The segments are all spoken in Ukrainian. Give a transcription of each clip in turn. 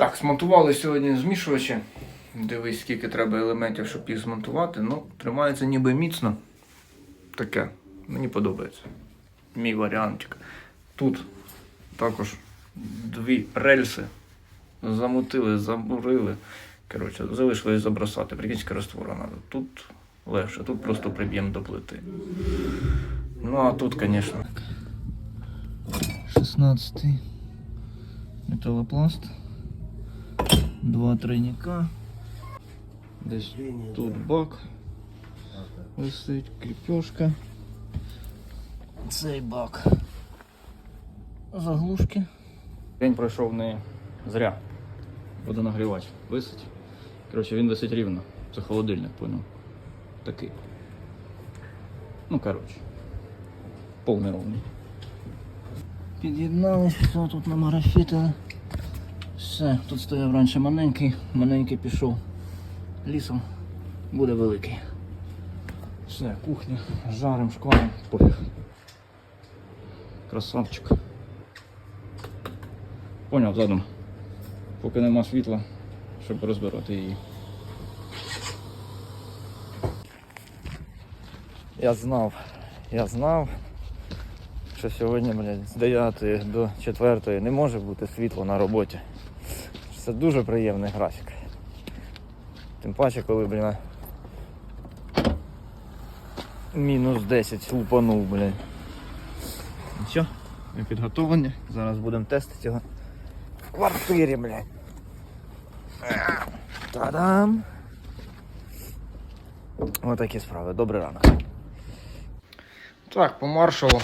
Так, смонтували сьогодні змішувачі. Дивись, скільки треба елементів, щоб їх змонтувати. Ну, тримається ніби міцно. Таке. Мені подобається. Мій варіантик. Тут також дві рельси. Замутили, замурили. Коротше, залишилось забросати. Прикинська раствора треба. Тут легше, тут просто приб'ємо до плити. Ну а тут, звісно. 16 металопласт. Два тройника. Десь тут бак. Висить кріпежка. Цей бак. Заглушки. День пройшов не зря. Водонагрівач висить. Коротше, він висить рівно. Це холодильник, понял. Такий. Ну, коротше. Повний ровний. Під'єднались, все тут намарафітили. Все, тут стояв раніше маленький, маленький пішов лісом, буде великий. Все, кухня, жарим, шкварим, пофіг. Красавчик. Поняв задум. Поки нема світла, щоб розбирати її. Я знав, я знав, що сьогодні, блядь, з 9 до 4 не може бути світло на роботі. Це дуже приємний графік. Тим паче, коли, блін, мінус 10 лупанув, блін. Ну все, ми підготовлені. Зараз будемо тестити його в квартирі, блядь. Та-дам! Отакі справи. Добрий ранок. Так, по маршалу.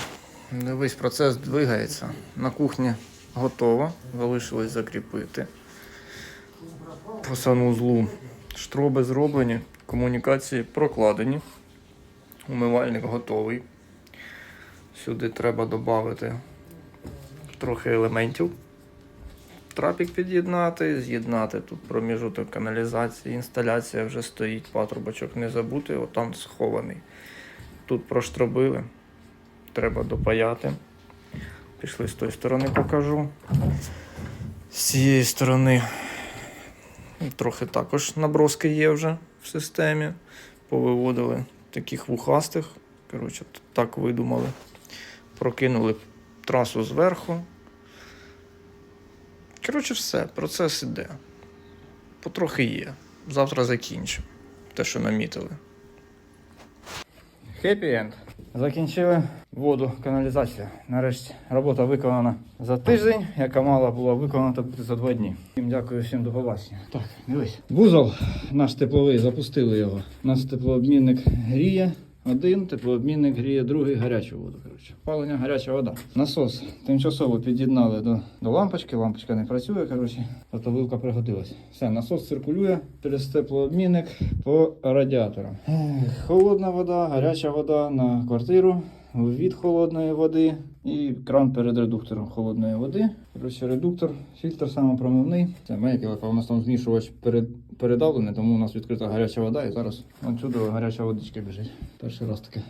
Дивись, процес двигається. На кухні готово. Залишилось закріпити. По санузлу штроби зроблені, комунікації прокладені. Умивальник готовий. Сюди треба додати трохи елементів. Трапік під'єднати, з'єднати тут проміжуток каналізації, інсталяція вже стоїть, патрубочок не забути, отам схований. Тут проштробили, треба допаяти. Пішли з тої сторони покажу. З цієї сторони трохи також наброски є вже в системі. Повиводили таких вухастих. Коротше, так видумали. Прокинули трасу зверху. Коротше, все, процес іде. Потрохи є. Завтра закінчимо. Те, що намітили. Хеппі енд. Закінчили воду, каналізацію. Нарешті робота виконана за тиждень, яка мала була виконана за два дні. Всім дякую, всім до побачення. Так, дивись. Вузол наш тепловий, запустили його. У нас теплообмінник гріє. Один теплообмінник гріє другий гарячу воду. Коротше, палення гаряча вода. Насос тимчасово під'єднали до, до лампочки. Лампочка не працює. Коротше, тобто вилка пригодилась. Все, насос циркулює через теплообмінник по радіаторам. Холодна вода, гаряча вода на квартиру. Від холодної води і кран перед редуктором холодної води. Коротше, редуктор, фільтр самопромивний. Це маленький, у нас там змішувач перед, передавлений, тому у нас відкрита гаряча вода і зараз отсюди гаряча водичка біжить. Перший раз таке.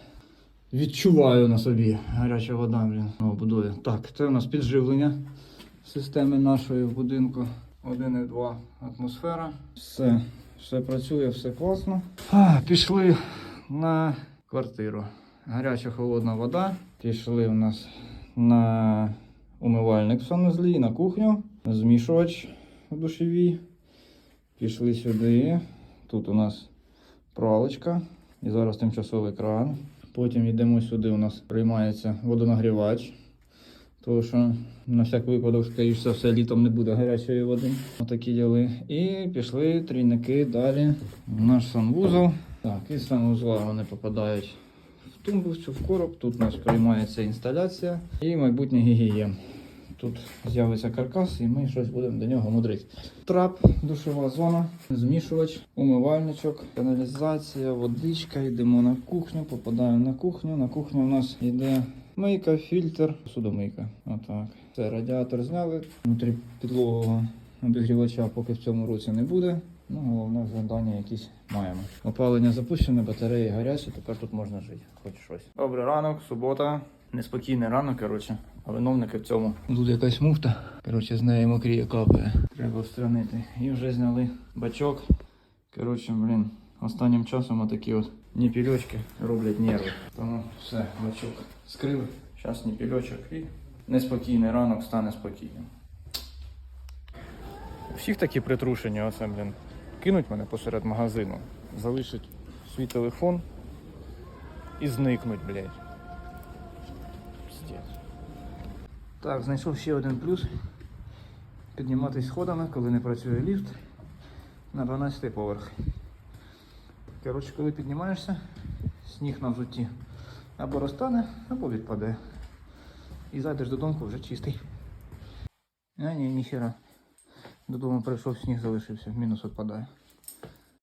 Відчуваю на собі гаряча вода, блін, будує. Так, це у нас підживлення системи нашої в будинку. 1,2 атмосфера. Все, все працює, все класно. А, пішли на квартиру. Гаряча холодна вода. Пішли у нас на умивальник в санузлі, на кухню, змішувач в душовій. Пішли сюди. Тут у нас пралочка і зараз тимчасовий кран. Потім йдемо сюди, у нас приймається водонагрівач. Тому що на всяк випадок, скоріш все, літом не буде гарячої води. Отакі діли. І пішли трійники далі в наш санвузол. Так, із санвузла вони попадають в тумбу, в короб. Тут у нас приймається інсталяція і майбутній гігієн. Тут з'явиться каркас, і ми щось будемо до нього мудрити. Трап, душова зона, змішувач, умивальничок, каналізація, водичка. Йдемо на кухню, попадаємо на кухню. На кухню у нас йде мийка, фільтр, судомийка. Отак. Це радіатор зняли. Внутрі підлогового обігрівача поки в цьому році не буде. Ну, головне завдання якісь маємо. Опалення запущене, батареї гарячі, тепер тут можна жити. Хоч щось. Добрий ранок, субота. неспокійний ранок, коротше. А виновники в цьому. Тут якась муфта. Коротше, з неї мокріє капає. Треба устранити. І вже зняли бачок. Коротше, блін, останнім часом отакі от ніпільочки роблять нерви. Тому все, бачок скрили. Зараз ніпільочок і неспокійний ранок стане спокійним. У всіх такі притрушення, оце, блін. Кинуть мене посеред магазину, залишить свій телефон і зникнуть, блядь. Так, знайшов ще один плюс. Підніматись сходами, коли не працює ліфт, на 12 поверх. Коротше, коли піднімаєшся, сніг на взутті або розтане, або відпаде. І зайдеш додому вже чистий. А ні, ніхера. Додому прийшов, сніг залишився, мінус відпадає.